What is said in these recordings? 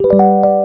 you.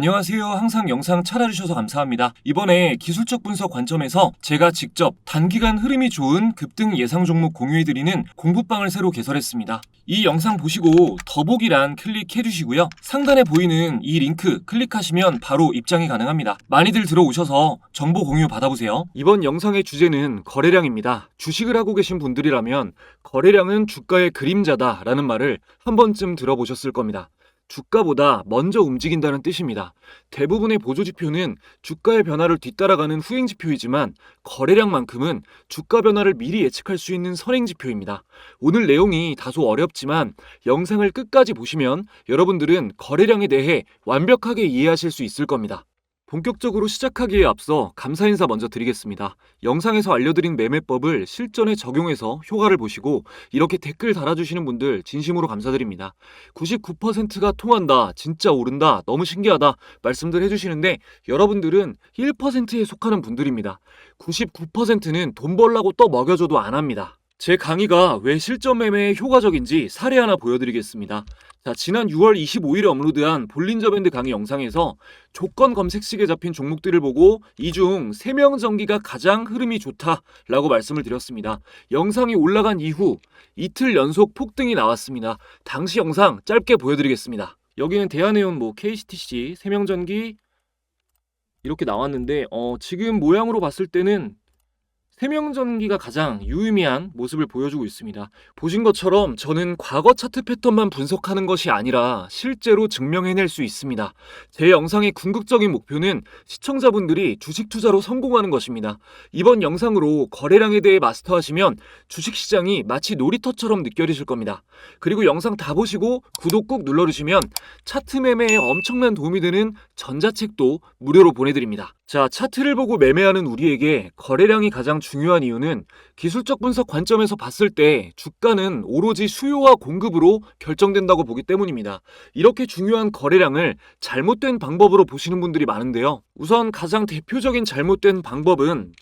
안녕하세요. 항상 영상 찾아주셔서 감사합니다. 이번에 기술적 분석 관점에서 제가 직접 단기간 흐름이 좋은 급등 예상 종목 공유해드리는 공부방을 새로 개설했습니다. 이 영상 보시고 더보기란 클릭해주시고요. 상단에 보이는 이 링크 클릭하시면 바로 입장이 가능합니다. 많이들 들어오셔서 정보 공유 받아보세요. 이번 영상의 주제는 거래량입니다. 주식을 하고 계신 분들이라면 거래량은 주가의 그림자다 라는 말을 한 번쯤 들어보셨을 겁니다. 주가보다 먼저 움직인다는 뜻입니다. 대부분의 보조 지표는 주가의 변화를 뒤따라가는 후행 지표이지만 거래량만큼은 주가 변화를 미리 예측할 수 있는 선행 지표입니다. 오늘 내용이 다소 어렵지만 영상을 끝까지 보시면 여러분들은 거래량에 대해 완벽하게 이해하실 수 있을 겁니다. 본격적으로 시작하기에 앞서 감사 인사 먼저 드리겠습니다. 영상에서 알려드린 매매법을 실전에 적용해서 효과를 보시고 이렇게 댓글 달아주시는 분들 진심으로 감사드립니다. 99%가 통한다, 진짜 오른다, 너무 신기하다 말씀들 해주시는데 여러분들은 1%에 속하는 분들입니다. 99%는 돈 벌라고 떠 먹여줘도 안 합니다. 제 강의가 왜 실전 매매에 효과적인지 사례 하나 보여드리겠습니다. 자, 지난 6월 25일에 업로드한 볼린저 밴드 강의 영상에서 조건 검색식에 잡힌 종목들을 보고 이중 세명 전기가 가장 흐름이 좋다라고 말씀을 드렸습니다. 영상이 올라간 이후 이틀 연속 폭등이 나왔습니다. 당시 영상 짧게 보여드리겠습니다. 여기는 대한해운 뭐 KCTC 세명전기 이렇게 나왔는데 어, 지금 모양으로 봤을 때는 세명전기가 가장 유의미한 모습을 보여주고 있습니다. 보신 것처럼 저는 과거 차트 패턴만 분석하는 것이 아니라 실제로 증명해낼 수 있습니다. 제 영상의 궁극적인 목표는 시청자분들이 주식 투자로 성공하는 것입니다. 이번 영상으로 거래량에 대해 마스터하시면 주식시장이 마치 놀이터처럼 느껴지실 겁니다. 그리고 영상 다 보시고 구독 꾹 눌러주시면 차트 매매에 엄청난 도움이 되는 전자책도 무료로 보내드립니다. 자, 차트를 보고 매매하는 우리에게 거래량이 가장 한 이유는 기술적 분석 관점에서 봤을 때 주가는 오로지 수요와 공급으로 결정된다고 보기 때문입니다. 이렇게 중요한 거래량을 잘못된 방법으로 보시는 분들이 많은데요. 우선 가장 대표적인 잘못된 방법은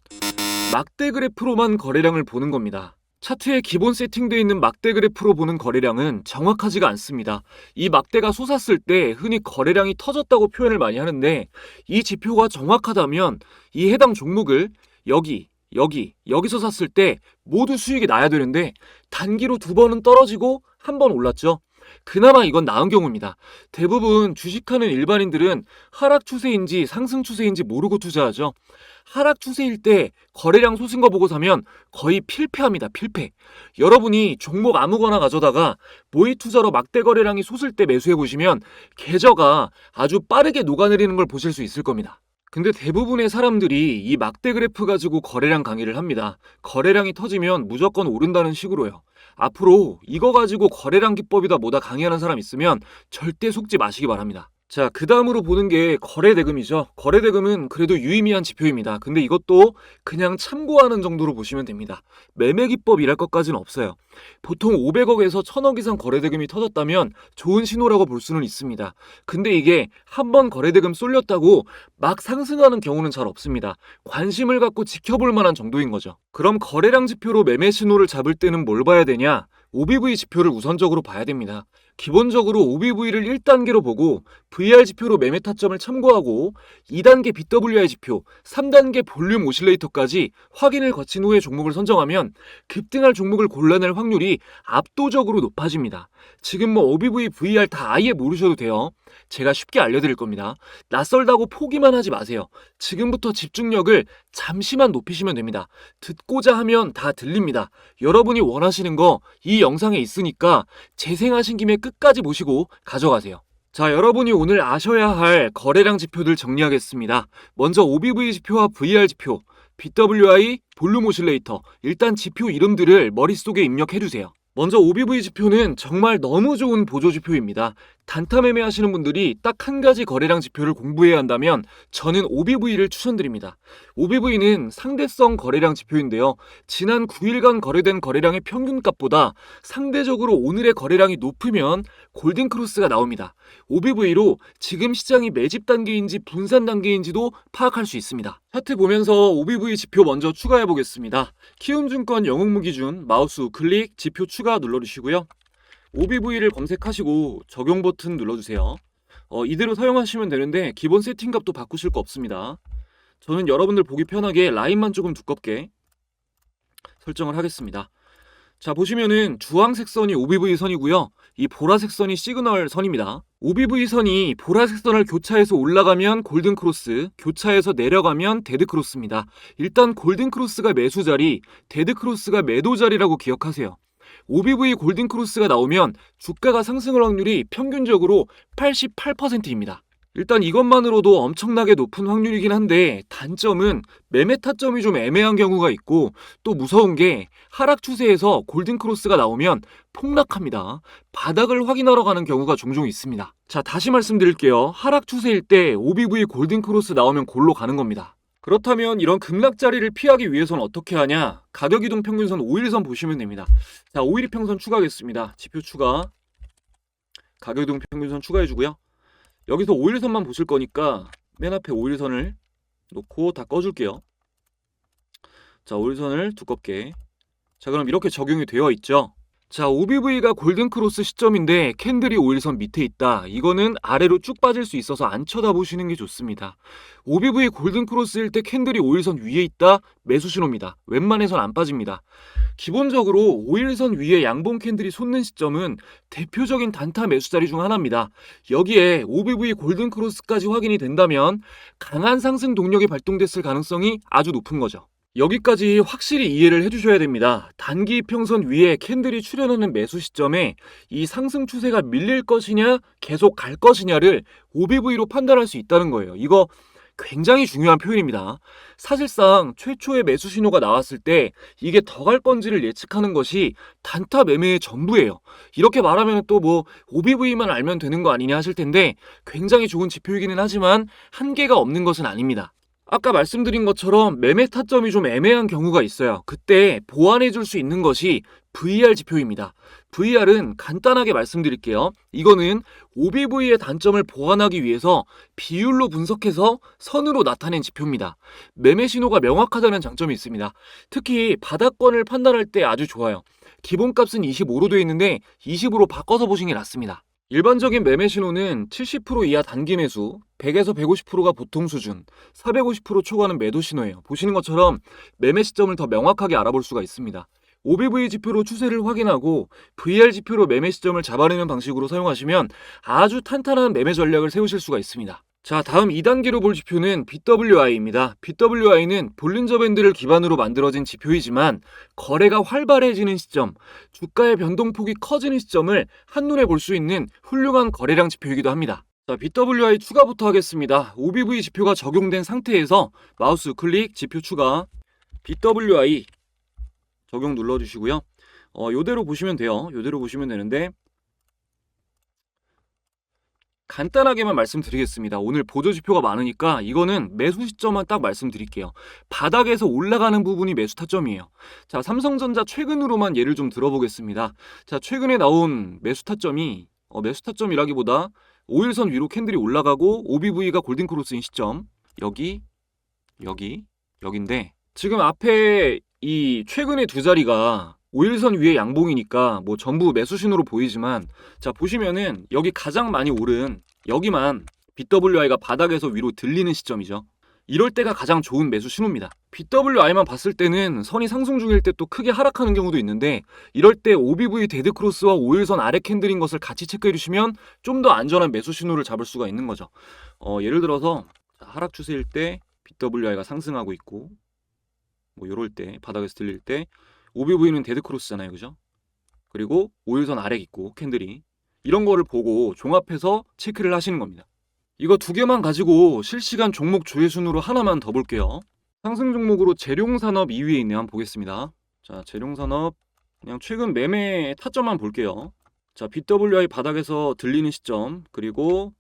막대 그래프로만 거래량을 보는 겁니다. 차트에 기본 세팅되어 있는 막대 그래프로 보는 거래량은 정확하지가 않습니다. 이 막대가 솟았을 때 흔히 거래량이 터졌다고 표현을 많이 하는데 이 지표가 정확하다면 이 해당 종목을 여기, 여기, 여기서 샀을 때 모두 수익이 나야 되는데 단기로 두 번은 떨어지고 한 번 올랐죠. 그나마 이건 나은 경우입니다. 대부분 주식하는 일반인들은 하락 추세인지 상승 추세인지 모르고 투자하죠. 하락 추세일 때 거래량 솟은 거 보고 사면 거의 필패합니다. 필패. 여러분이 종목 아무거나 가져다가 모의 투자로 막대 거래량이 솟을 때 매수해 보시면 계저가 아주 빠르게 녹아내리는 걸 보실 수 있을 겁니다. 근데 대부분의 사람들이 이 막대 그래프 가지고 거래량 강의를 합니다. 거래량이 터지면 무조건 오른다는 식으로요. 앞으로 이거 가지고 거래량 기법이다 뭐다 강의하는 사람 있으면 절대 속지 마시기 바랍니다. 자, 그 다음으로 보는 게 거래대금이죠. 거래대금은 그래도 유의미한 지표입니다. 근데 이것도 그냥 참고하는 정도로 보시면 됩니다. 매매 기법이랄 것까지는 없어요. 보통 500억에서 1000억 이상 거래대금이 터졌다면 좋은 신호라고 볼 수는 있습니다. 근데 이게 한 번 거래대금 쏠렸다고 막 상승하는 경우는 잘 없습니다. 관심을 갖고 지켜볼 만한 정도인 거죠. 그럼 거래량 지표로 매매 신호를 잡을 때는 뭘 봐야 되냐? OBV 지표를 우선적으로 봐야 됩니다. 기본적으로 OBV를 1단계로 보고 VR 지표로 매매 타점을 참고하고 2단계 BWI 지표, 3단계 볼륨 오실레이터까지 확인을 거친 후에 종목을 선정하면 급등할 종목을 골라낼 확률이 압도적으로 높아집니다. 지금 뭐 OBV, VR 다 아예 모르셔도 돼요. 제가 쉽게 알려드릴 겁니다. 낯설다고 포기만 하지 마세요. 지금부터 집중력을 잠시만 높이시면 됩니다. 듣고자 하면 다 들립니다. 여러분이 원하시는 거 이 영상에 있으니까 재생하신 김에 끝 까지 보시고 가져가세요. 자, 여러분이 오늘 아셔야 할 거래량 지표들 정리하겠습니다. 먼저 OBV 지표와 VR 지표, BWI, 볼륨 오실레이터, 일단 지표 이름들을 머릿속에 입력해주세요. 먼저 OBV 지표는 정말 너무 좋은 보조 지표입니다. 단타 매매 하시는 분들이 딱 한 가지 거래량 지표를 공부해야 한다면 저는 OBV를 추천드립니다. OBV는 상대성 거래량 지표인데요. 지난 9일간 거래된 거래량의 평균값보다 상대적으로 오늘의 거래량이 높으면 골든크로스가 나옵니다. OBV로 지금 시장이 매집 단계인지 분산 단계인지도 파악할 수 있습니다. 차트 보면서 OBV 지표 먼저 추가해 보겠습니다. 키움증권 영웅무 기준 마우스 우클릭 지표 추가 눌러주시고요. OBV를 검색하시고 적용 버튼 눌러주세요. 어, 이대로 사용하시면 되는데 기본 세팅값도 바꾸실 거 없습니다. 저는 여러분들 보기 편하게 라인만 조금 두껍게 설정을 하겠습니다. 자 보시면은 주황색 선이 OBV 선이고요. 이 보라색 선이 시그널 선입니다. OBV 선이 보라색 선을 교차해서 올라가면 골든 크로스, 교차해서 내려가면 데드 크로스입니다. 일단 골든 크로스가 매수 자리, 데드 크로스가 매도 자리라고 기억하세요. OBV 골든 크로스가 나오면 주가가 상승할 확률이 평균적으로 88%입니다. 일단 이것만으로도 엄청나게 높은 확률이긴 한데 단점은 매매 타점이 좀 애매한 경우가 있고 또 무서운 게 하락 추세에서 골든 크로스가 나오면 폭락합니다. 바닥을 확인하러 가는 경우가 종종 있습니다. 자, 다시 말씀드릴게요. 하락 추세일 때 OBV 골든 크로스 나오면 골로 가는 겁니다. 그렇다면 이런 급락 자리를 피하기 위해서는 어떻게 하냐? 가격 이동 평균선 5일선 보시면 됩니다. 자, 5일 이평선 추가하겠습니다. 지표 추가. 가격 이동 평균선 추가해 주고요. 여기서 5일선만 보실 거니까 맨 앞에 5일선을 놓고 다 꺼줄게요. 자, 5일선을 두껍게. 자, 그럼 이렇게 적용이 되어 있죠. 자, OBV가 골든크로스 시점인데 캔들이 5일선 밑에 있다. 이거는 아래로 쭉 빠질 수 있어서 안 쳐다보시는 게 좋습니다. OBV 골든크로스일 때 캔들이 5일선 위에 있다. 매수 신호입니다. 웬만해선 안 빠집니다. 기본적으로 5일선 위에 양봉 캔들이 솟는 시점은 대표적인 단타 매수 자리 중 하나입니다. 여기에 OBV 골든크로스까지 확인이 된다면 강한 상승 동력이 발동됐을 가능성이 아주 높은 거죠. 여기까지 확실히 이해를 해주셔야 됩니다. 단기 평선 위에 캔들이 출현하는 매수 시점에 이 상승 추세가 밀릴 것이냐, 계속 갈 것이냐를 OBV로 판단할 수 있다는 거예요. 이거 굉장히 중요한 표현입니다. 사실상 최초의 매수 신호가 나왔을 때 이게 더 갈 건지를 예측하는 것이 단타 매매의 전부예요. 이렇게 말하면 또 뭐 OBV만 알면 되는 거 아니냐 하실 텐데 굉장히 좋은 지표이기는 하지만 한계가 없는 것은 아닙니다. 아까 말씀드린 것처럼 매매 타점이 좀 애매한 경우가 있어요. 그때 보완해 줄 수 있는 것이 VR 지표입니다. VR은 간단하게 말씀드릴게요. 이거는 OBV의 단점을 보완하기 위해서 비율로 분석해서 선으로 나타낸 지표입니다. 매매 신호가 명확하다는 장점이 있습니다. 특히 바닥권을 판단할 때 아주 좋아요. 기본값은 25로 되어 있는데 20으로 바꿔서 보시는 게 낫습니다. 일반적인 매매 신호는 70% 이하 단기 매수, 100에서 150%가 보통 수준, 450% 초과는 매도 신호예요. 보시는 것처럼 매매 시점을 더 명확하게 알아볼 수가 있습니다. OBV 지표로 추세를 확인하고 VR 지표로 매매 시점을 잡아내는 방식으로 사용하시면 아주 탄탄한 매매 전략을 세우실 수가 있습니다. 자, 다음 2단계로 볼 지표는 BWI입니다. BWI는 볼린저 밴드를 기반으로 만들어진 지표이지만 거래가 활발해지는 시점, 주가의 변동폭이 커지는 시점을 한눈에 볼 수 있는 훌륭한 거래량 지표이기도 합니다. 자, BWI 추가부터 하겠습니다. OBV 지표가 적용된 상태에서 마우스 클릭 지표 추가 BWI 적용 눌러주시고요. 어, 요대로 보시면 돼요. 요대로 보시면 되는데 간단하게만 말씀드리겠습니다. 오늘 보조 지표가 많으니까 이거는 매수 시점만 딱 말씀드릴게요. 바닥에서 올라가는 부분이 매수 타점이에요. 자, 삼성전자 최근으로만 예를 좀 들어보겠습니다. 자, 최근에 나온 매수 타점이 어, 매수 타점이라기보다 5일선 위로 캔들이 올라가고 OBV가 골든크로스인 시점 여기 여기 여긴데 지금 앞에 이 최근의 두 자리가 5일선 위에 양봉이니까 뭐 전부 매수신호로 보이지만 자 보시면은 여기 가장 많이 오른 여기만 BWI가 바닥에서 위로 들리는 시점이죠. 이럴 때가 가장 좋은 매수 신호입니다. BWI만 봤을 때는 선이 상승 중일 때 또 크게 하락하는 경우도 있는데 이럴 때 OBV 데드 크로스와 5일선 아래 캔들인 것을 같이 체크해 주시면 좀 더 안전한 매수 신호를 잡을 수가 있는 거죠. 어, 예를 들어서 하락 추세일 때 BWI가 상승하고 있고 뭐 요럴 때 바닥에서 들릴 때 OBV는 데드 크로스잖아요. 그죠? 그리고 5일선 아래 있고 캔들이 이런 거를 보고 종합해서 체크를 하시는 겁니다. 이거 두 개만 가지고 실시간 종목 조회 순으로 하나만 더 볼게요. 상승 종목으로 재룡산업 2위에 있네요. 한번 보겠습니다. 자, 재룡산업 그냥 최근 매매 타점만 볼게요. 자, BWI 바닥에서 들리는 시점 그리고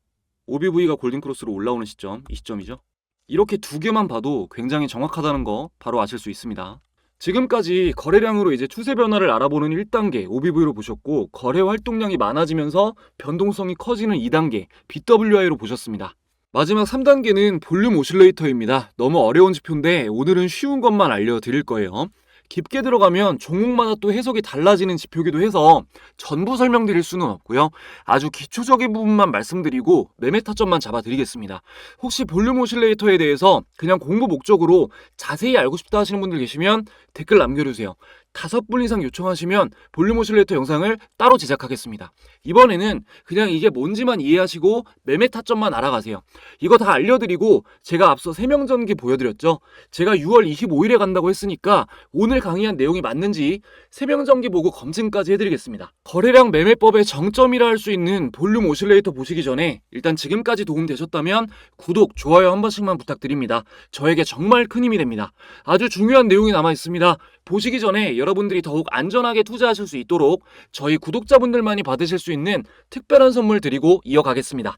OBV가 골든크로스로 올라오는 시점 이 시점이죠. 이렇게 두 개만 봐도 굉장히 정확하다는 거 바로 아실 수 있습니다. 지금까지 거래량으로 이제 추세 변화를 알아보는 1단계 OBV로 보셨고 거래 활동량이 많아지면서 변동성이 커지는 2단계 BWI로 보셨습니다. 마지막 3단계는 볼륨 오실레이터입니다. 너무 어려운 지표인데 오늘은 쉬운 것만 알려드릴 거예요. 깊게 들어가면 종목마다 또 해석이 달라지는 지표기도 해서 전부 설명드릴 수는 없고요. 아주 기초적인 부분만 말씀드리고 매매 타점만 잡아드리겠습니다. 혹시 볼륨 오실레이터에 대해서 그냥 공부 목적으로 자세히 알고 싶다 하시는 분들 계시면 댓글 남겨주세요. 다섯 분 이상 요청하시면 볼륨 오실레이터 영상을 따로 제작하겠습니다. 이번에는 그냥 이게 뭔지만 이해하시고 매매 타점만 알아가세요. 이거 다 알려드리고 제가 앞서 세명전기 보여드렸죠. 제가 6월 25일에 간다고 했으니까 오늘 강의한 내용이 맞는지 세명전기 보고 검증까지 해드리겠습니다. 거래량 매매법의 정점이라 할 수 있는 볼륨 오실레이터 보시기 전에 일단 지금까지 도움되셨다면 구독, 좋아요 한 번씩만 부탁드립니다. 저에게 정말 큰 힘이 됩니다. 아주 중요한 내용이 남아 있습니다. 보시기 전에 여러분 들이 더욱 안전하게 투자하실 수 있도록 저희 구독자분들만이 받으실 수 있는 특별한 선물 드리고 이어가겠습니다.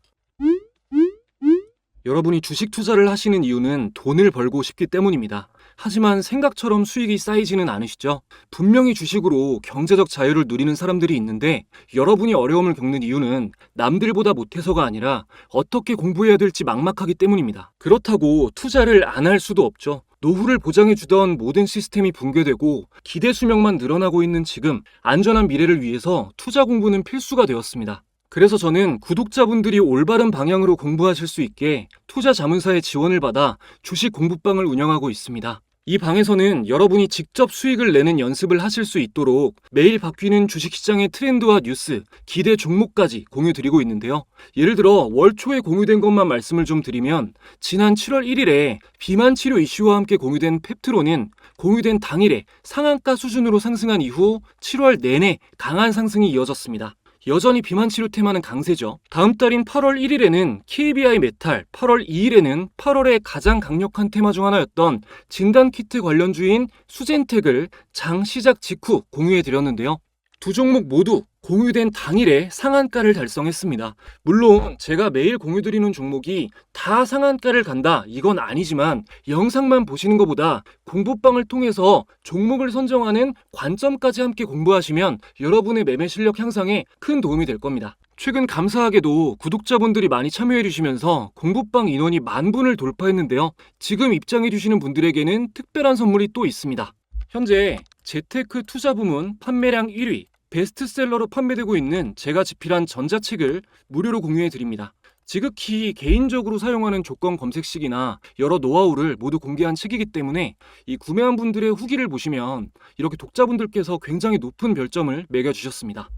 여러분이 주식 투자를 하시는 이유는 돈을 벌고 싶기 때문입니다. 하지만 생각처럼 수익이 쌓이지는 않으시죠? 분명히 주식으로 경제적 자유를 누리는 사람들이 있는데 여러분이 어려움을 겪는 이유는 남들보다 못해서가 아니라 어떻게 공부해야 될지 막막하기 때문입니다. 그렇다고 투자를 안 할 수도 없죠. 노후를 보장해주던 모든 시스템이 붕괴되고 기대 수명만 늘어나고 있는 지금 안전한 미래를 위해서 투자 공부는 필수가 되었습니다. 그래서 저는 구독자분들이 올바른 방향으로 공부하실 수 있게 투자 자문사의 지원을 받아 주식 공부방을 운영하고 있습니다. 이 방에서는 여러분이 직접 수익을 내는 연습을 하실 수 있도록 매일 바뀌는 주식시장의 트렌드와 뉴스, 기대 종목까지 공유 드리고 있는데요. 예를 들어 월 초에 공유된 것만 말씀을 좀 드리면 지난 7월 1일에 비만 치료 이슈와 함께 공유된 펩트로는 공유된 당일에 상한가 수준으로 상승한 이후 7월 내내 강한 상승이 이어졌습니다. 여전히 비만 치료 테마는 강세죠. 다음 달인 8월 1일에는 KBI 메탈, 8월 2일에는 8월의 가장 강력한 테마 중 하나였던 진단 키트 관련주인 수젠텍을 장 시작 직후 공유해 드렸는데요. 두 종목 모두 공유된 당일에 상한가를 달성했습니다. 물론 제가 매일 공유드리는 종목이 다 상한가를 간다 이건 아니지만 영상만 보시는 것보다 공부방을 통해서 종목을 선정하는 관점까지 함께 공부하시면 여러분의 매매 실력 향상에 큰 도움이 될 겁니다. 최근 감사하게도 구독자분들이 많이 참여해 주시면서 공부방 인원이 만 분을 돌파했는데요. 지금 입장해 주시는 분들에게는 특별한 선물이 또 있습니다. 현재 재테크 투자 부문 판매량 1위, 베스트셀러로 판매되고 있는 제가 집필한 전자책을 무료로 공유해 드립니다. 지극히 개인적으로 사용하는 조건 검색식이나 여러 노하우를 모두 공개한 책이기 때문에 이 구매한 분들의 후기를 보시면 이렇게 독자분들께서 굉장히 높은 별점을 매겨주셨습니다.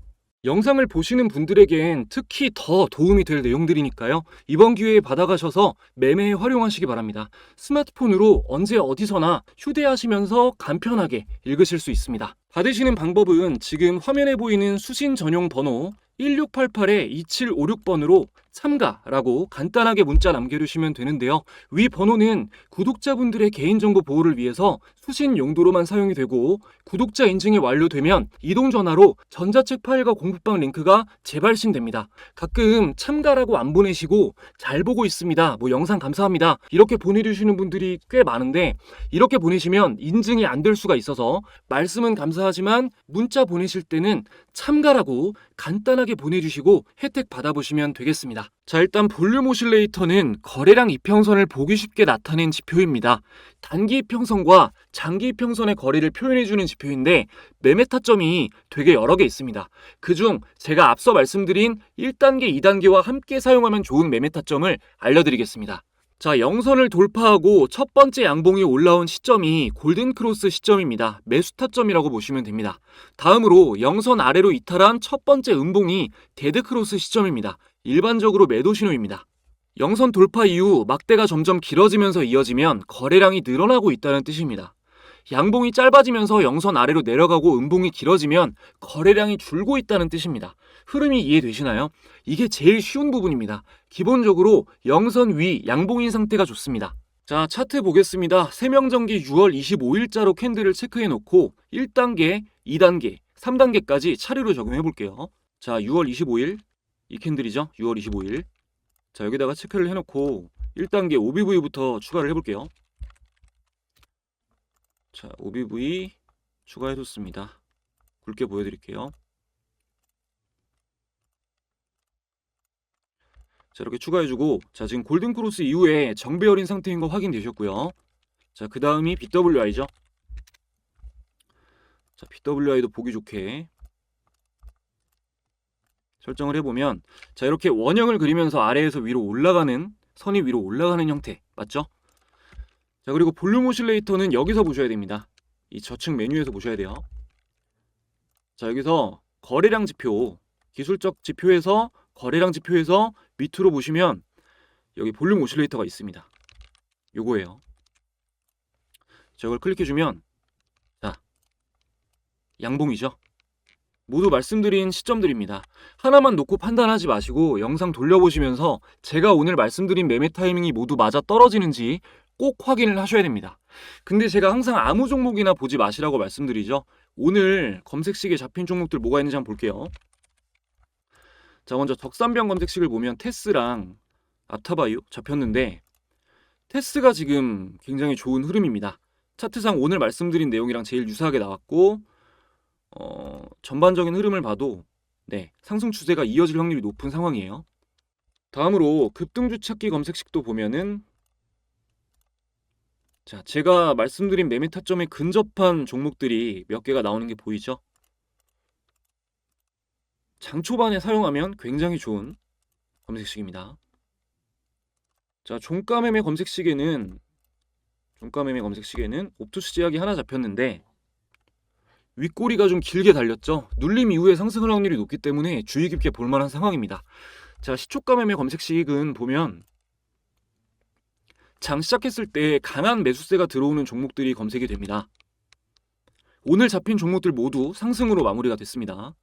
영상을 보시는 분들에겐 특히 더 도움이 될 내용들이니까요. 이번 기회에 받아가셔서 매매에 활용하시기 바랍니다. 스마트폰으로 언제 어디서나 휴대하시면서 간편하게 읽으실 수 있습니다. 받으시는 방법은 지금 화면에 보이는 수신 전용 번호 1688-2756번으로 참가라고 간단하게 문자 남겨주시면 되는데요. 위 번호는 구독자분들의 개인정보 보호를 위해서 수신 용도로만 사용이 되고 구독자 인증이 완료되면 이동 전화로 전자책 파일과 공부방 링크가 재발신됩니다. 가끔 참가라고 안 보내시고 잘 보고 있습니다. 뭐 영상 감사합니다. 이렇게 보내주시는 분들이 꽤 많은데 이렇게 보내시면 인증이 안 될 수가 있어서 말씀은 감사 하지만 문자 보내실 때는 참가라고 간단하게 보내주시고 혜택 받아보시면 되겠습니다. 자, 일단 볼륨 오실레이터는 거래량 이평선을 보기 쉽게 나타낸 지표입니다. 단기 이평선과 장기 이평선의 거리를 표현해주는 지표인데 매매 타점이 되게 여러 개 있습니다. 그중 제가 앞서 말씀드린 1단계, 2단계와 함께 사용하면 좋은 매매 타점을 알려드리겠습니다. 자, 영선을 돌파하고 첫 번째 양봉이 올라온 시점이 골든크로스 시점입니다. 매수 타점이라고 보시면 됩니다. 다음으로 영선 아래로 이탈한 첫 번째 음봉이 데드크로스 시점입니다. 일반적으로 매도 신호입니다. 영선 돌파 이후 막대가 점점 길어지면서 이어지면 거래량이 늘어나고 있다는 뜻입니다. 양봉이 짧아지면서 영선 아래로 내려가고 음봉이 길어지면 거래량이 줄고 있다는 뜻입니다. 흐름이 이해되시나요? 이게 제일 쉬운 부분입니다. 기본적으로 영선 위 양봉인 상태가 좋습니다. 자, 차트 보겠습니다. 세명전기 6월 25일자로 캔들을 체크해 놓고 1단계, 2단계, 3단계까지 차례로 적용해 볼게요. 자, 6월 25일 이 캔들이죠. 6월 25일. 자, 여기다가 체크를 해 놓고 1단계 OBV부터 추가를 해 볼게요. 자, OBV 추가해 뒀습니다. 굵게 보여 드릴게요. 자, 이렇게 추가해주고, 자, 지금 골든크로스 이후에 정배열인 상태인 거 확인되셨고요. 자, 그 다음이 BWI죠. 자, BWI도 보기 좋게 설정을 해보면, 자, 이렇게 원형을 그리면서 아래에서 위로 올라가는, 선이 위로 올라가는 형태, 맞죠? 자, 그리고 볼륨 오실레이터는 여기서 보셔야 됩니다. 이 저측 메뉴에서 보셔야 돼요. 자, 여기서 거래량 지표, 기술적 지표에서 거래량 지표에서 밑으로 보시면 여기 볼륨 오실레이터가 있습니다. 요거예요. 자, 이걸 클릭해주면 자, 양봉이죠. 모두 말씀드린 시점들입니다. 하나만 놓고 판단하지 마시고 영상 돌려보시면서 제가 오늘 말씀드린 매매 타이밍이 모두 맞아 떨어지는지 꼭 확인을 하셔야 됩니다. 근데 제가 항상 아무 종목이나 보지 마시라고 말씀드리죠. 오늘 검색식에 잡힌 종목들 뭐가 있는지 한번 볼게요. 자, 먼저 적산병 검색식을 보면 테스랑 아타바이오 잡혔는데 테스가 지금 굉장히 좋은 흐름입니다. 차트상 오늘 말씀드린 내용이랑 제일 유사하게 나왔고 어, 전반적인 흐름을 봐도 네, 상승 추세가 이어질 확률이 높은 상황이에요. 다음으로 급등주 찾기 검색식도 보면은 자, 제가 말씀드린 매매 타점에 근접한 종목들이 몇 개가 나오는 게 보이죠? 장 초반에 사용하면 굉장히 좋은 검색식입니다. 자, 종가 매매 검색식에는 종가 매매 검색식에는 옵토스 제약이 하나 잡혔는데 윗꼬리가 좀 길게 달렸죠. 눌림 이후에 상승할 확률이 높기 때문에 주의 깊게 볼 만한 상황입니다. 자, 시초가 매매 검색식은 보면 장 시작했을 때 강한 매수세가 들어오는 종목들이 검색이 됩니다. 오늘 잡힌 종목들 모두 상승으로 마무리가 됐습니다.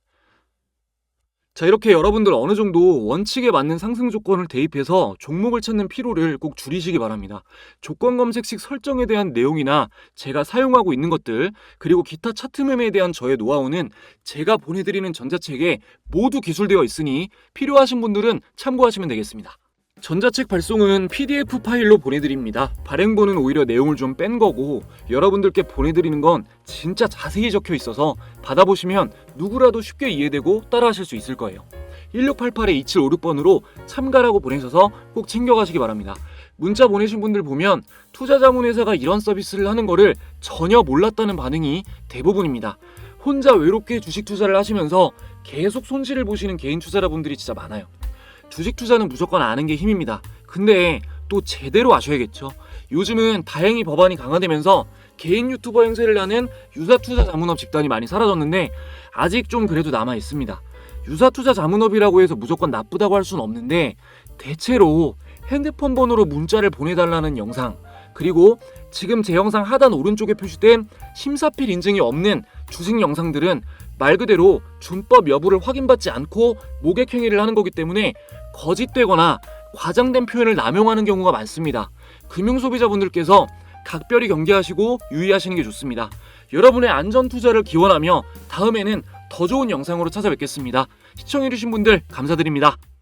자, 이렇게 여러분들 어느 정도 원칙에 맞는 상승 조건을 대입해서 종목을 찾는 피로를 꼭 줄이시기 바랍니다. 조건 검색식 설정에 대한 내용이나 제가 사용하고 있는 것들, 그리고 기타 차트 매매에 대한 저의 노하우는 제가 보내드리는 전자책에 모두 기술되어 있으니 필요하신 분들은 참고하시면 되겠습니다. 전자책 발송은 PDF 파일로 보내드립니다. 발행본은 오히려 내용을 좀 뺀 거고 여러분들께 보내드리는 건 진짜 자세히 적혀 있어서 받아보시면 누구라도 쉽게 이해되고 따라하실 수 있을 거예요. 1688-2756번으로 참가라고 보내셔서 꼭 챙겨가시기 바랍니다. 문자 보내신 분들 보면 투자자문회사가 이런 서비스를 하는 거를 전혀 몰랐다는 반응이 대부분입니다. 혼자 외롭게 주식 투자를 하시면서 계속 손실을 보시는 개인 투자자분들이 진짜 많아요. 주식 투자는 무조건 아는 게 힘입니다. 근데 또 제대로 아셔야겠죠. 요즘은 다행히 법안이 강화되면서 개인 유튜버 행세를 하는 유사 투자 자문업 집단이 많이 사라졌는데 아직 좀 그래도 남아 있습니다. 유사 투자 자문업이라고 해서 무조건 나쁘다고 할 수는 없는데 대체로 핸드폰 번호로 문자를 보내달라는 영상 그리고 지금 제 영상 하단 오른쪽에 표시된 심사필 인증이 없는 주식 영상들은 말 그대로 준법 여부를 확인받지 않고 모객 행위를 하는 거기 때문에 거짓되거나 과장된 표현을 남용하는 경우가 많습니다. 금융 소비자분들께서 각별히 경계하시고 유의하시는 게 좋습니다. 여러분의 안전 투자를 기원하며 다음에는 더 좋은 영상으로 찾아뵙겠습니다. 시청해주신 분들 감사드립니다.